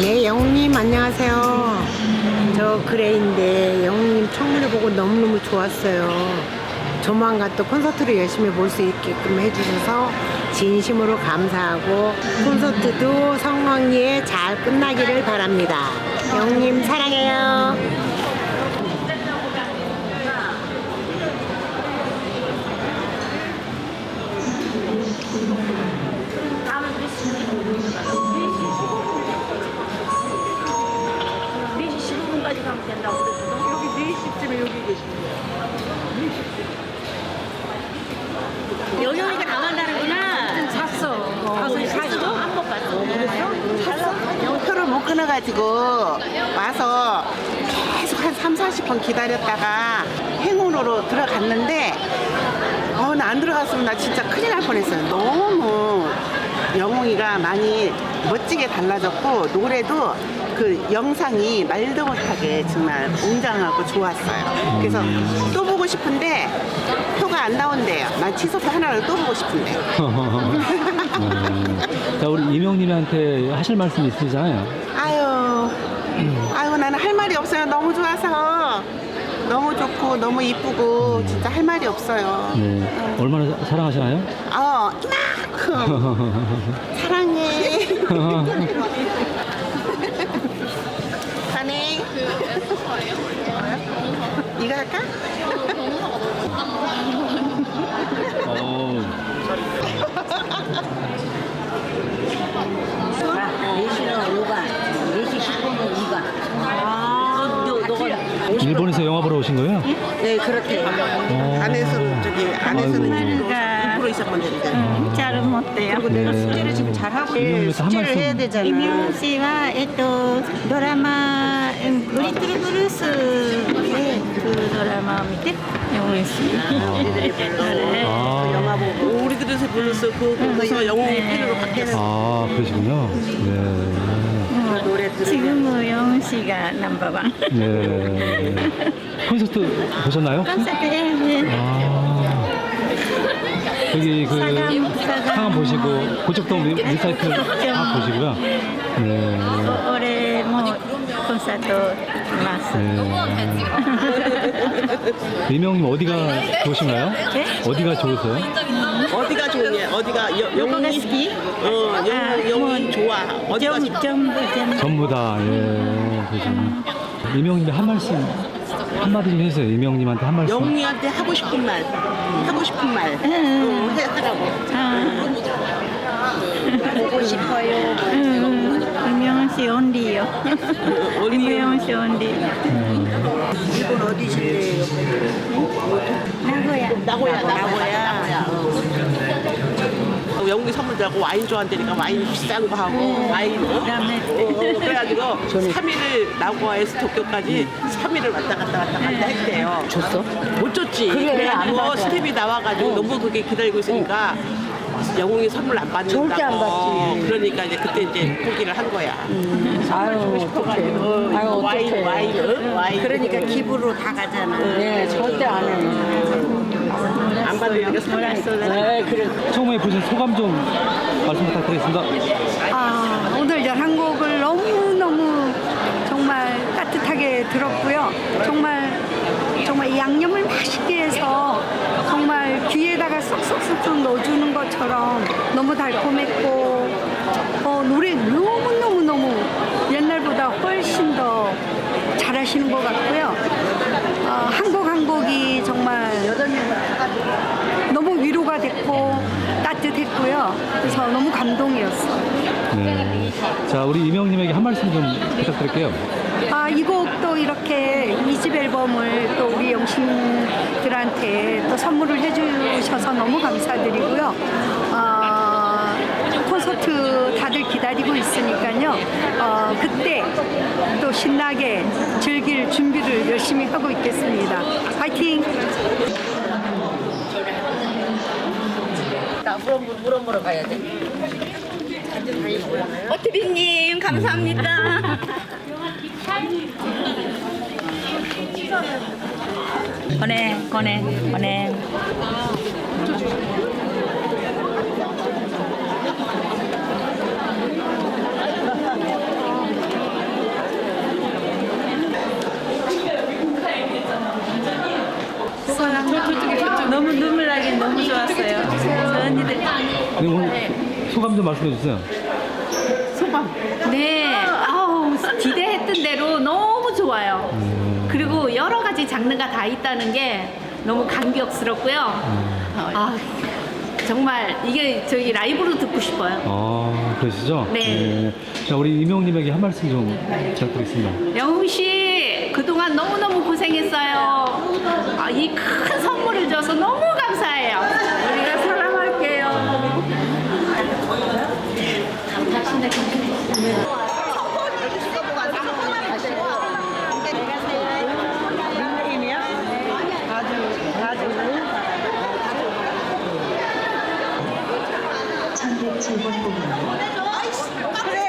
네, 영웅님 안녕하세요. 저 그레이인데 영웅님 청문회 보고 너무너무 좋았어요. 조만간 또 콘서트를 열심히 볼 수 있게끔 해주셔서 진심으로 감사하고 콘서트도 성황리에 잘 끝나기를 바랍니다. 영웅님 사랑해요. 네 15분까지 가면 된다고 그랬거든. 여기 4시쯤에 여기 계시는 영영이가 나간다는구나. 샀어. 가서 샀어? 한번 봤어. 표를 못 끊어가지고 와서 계속 한 3, 40분 기다렸다가 행운으로 들어갔는데 어, 나 안 들어갔으면 나 진짜 큰일 날 뻔했어요. 너무 영웅이가 많이 멋지게 달라졌고 노래도 그 영상이 말도 못하게 정말 웅장하고 좋았어요. 그래서 또 보고 싶은데 표가 안 나온대요. 난 취소표 하나를 또 보고 싶은데. 자, 우리 이명님한테 하실 말씀 있으시잖아요. 아유, 아유 나는 할 말이 없어요. 너무 좋아서 너무 좋고 너무 이쁘고 진짜 할 말이 없어요. 네. 얼마나 사- 사랑하시나요? 어, 이만큼 사랑해. 가네. 이거 할까? 어, 4시는 5반, 4시 10분은 2반. 아, 너, 너가. 일본에서 영화 보러 오신 거예요? 네, 그렇게. 어. 안에서는 저기 안에서는 아이고. 2% 이상만 되니까. 잘 못해요. 그리고 내가 네. 숙제를 지금 잘 하고 이명님께서 한 숙제를 말씀. 해야 되잖아. 이명 씨와 에또 드라마 음, 브리틀 브루스 네, 그 드라마 밑에 영훈 씨. 우리들이 불러 네. 아. 영화 보고 우리 들에서 불렀어 그 거기서 영웅이 팬으로 바뀌었어 아, 그러시군요. 네. 노래 들으면 지금은 영훈 씨가 넘버원. 네. 콘서트 보셨나요? 콘서트에 네. 아. 여기 그. 상암 보시고 고척동 리- 리사이클 다 보시고요. 네. 어, 올해 뭐 콘서트 마스. 네. 이명님 어디가 좋으신가요? 네? 어디가 좋으세요? 어디가 좋냐 어디가 여, 영웅이 스키? 어 아, 영웅 영웅이 뭐, 좋아 어디가 전부 전부. 전부 다 예. 그러시군요. 이명님이 한 말씀 한마디 좀 해주세요. 이명님한테 한 말씀. 영웅이한테 하고 싶은 말 하고 싶은 말 음. 어, 해 하라고 아. 보고 싶어요 음, 이명훈 씨 온리요. 이명훈 씨 온리. 일본 어디신데요 나고야. 나고야 나고야 어, 영웅이 선물 주고 와인 좋아한다니까 와인 비싼 거 하고 와인 어? 그다음에 어, 어, 그래가지고 3일을 나고야에서 도쿄까지 3일을 왔다 갔다 왔다 갔다 했대요. 줬어? 못 줬지. 그래, 안 받아. 스텝이 나와가지고 너무 그게 기다리고 있으니까 영웅이 선물 안 받는다고. 절대 안 받지. 그러니까 이제 그때 이제 포기를 한 거야. 아유, 어떡해. 어, 아유, 와인, 어떡해. 와인, 어? 와인. 그러니까 기부로 다 가잖아. 네, 절대 안 해요. 안 받으니까 선물 줬어. 네, 그래. 처음에 보신 소감 좀 말씀 부탁드리겠습니다. 아, 오늘 11곡을 너무너무 정말 따뜻하게 들었고요. 정말, 정말 이 양념을 맛있게 해서 정말 귀에다가 쏙쏙쏙쏙 넣어주는 것처럼 너무 달콤했고, 어, 노래 너무너무너무 옛날보다 훨씬 더 잘하시는 것 같고요. 어, 한곡 한 곡이 정말 위로가 됐고 따뜻했고요. 그래서 너무 감동이었어요. 네. 자, 우리 이명님에게 한 말씀 좀 부탁드릴게요. 아, 이 곡도 이렇게 이집 앨범을 또 우리 영신들한테 또 선물을 해주셔서 너무 감사드리고요. 아, 콘서트 다들 기다리고 있으니까요. 어, 그때 또 신나게 즐길 준비를 열심히 하고 있겠습니다. 파이팅! 오트비님 감사합니다. 보내 보내 보 내. 오늘 소감 좀 말씀해 주세요. 네, 아우 기대했던 대로 너무 좋아요. 그리고 여러 가지 장르가 다 있다는 게 너무 감격스럽고요. 아, 정말 이게 저기 라이브로 듣고 싶어요. 아, 그러시죠? 네. 자, 우리 이명님에게 한 말씀 좀 부탁드리겠습니다. 영웅 씨 그동안 너무너무 고생했어요. 아, 이 큰 선물을 줘서 너무 감사해요. 그래.